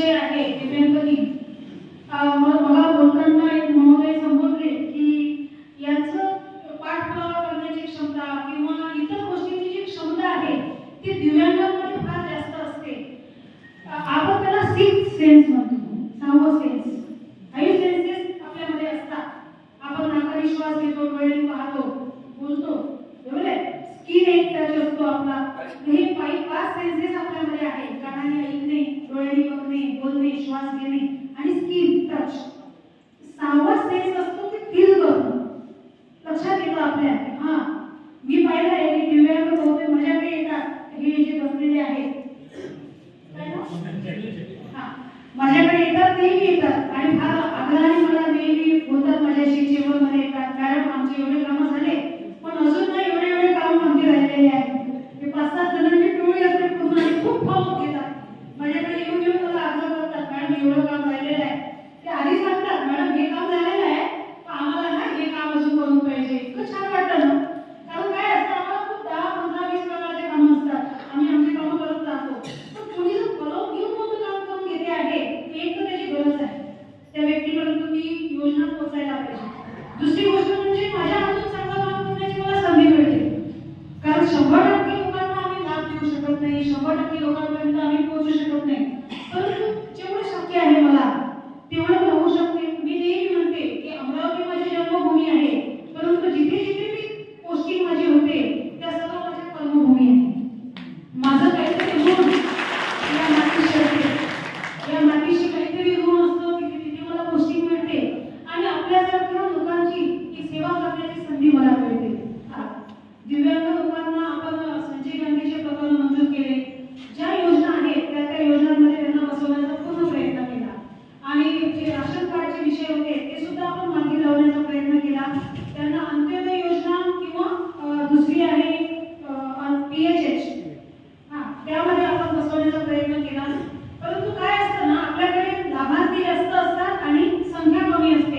विषय आहे दिव्यांग मला बोलताना एक महोदय संबोधले की यांचं पाठपुरावा करण्याची क्षमता किंवा इतर गोष्टींची जी क्षमता आहे ती दिव्यांगांमध्ये फार जास्त असते. आपण त्याला सिक्स सेन्स म्हणतो. सहावं सेन्स काही सेन्सेस आपल्यामध्ये असतात. आपण नाकाने श्वास घेतो डोळ्यांनी पाहतो बोलतो. बरोबर? आहे स्किन एक टच असतो आपला. हे पाच सेन्सेस आपल्यामध्ये आहे कानाने ऐकणे डोळ्यांनी श्वास घेणे आणि स्किन टच सहावा सेन्स असतो ते फील करणं. लक्षात येतं आपल्या. हा मी पाहिलं आहे की दिव्यांग बहुतेक माझ्याकडे येतात हे जे बसलेले आहेत? हा. माझ्याकडे येतात नेहमी येतात. आणि तुम्ही योजना पोहोचायला पाहिजे. दुसरी गोष्ट म्हणजे माझ्या हातून पोहोचवण्याचा प्रयत्न केला परंतु काय असतं ना आपल्याकडे लाभार्थी जास्त असतात आणि संख्या कमी असते.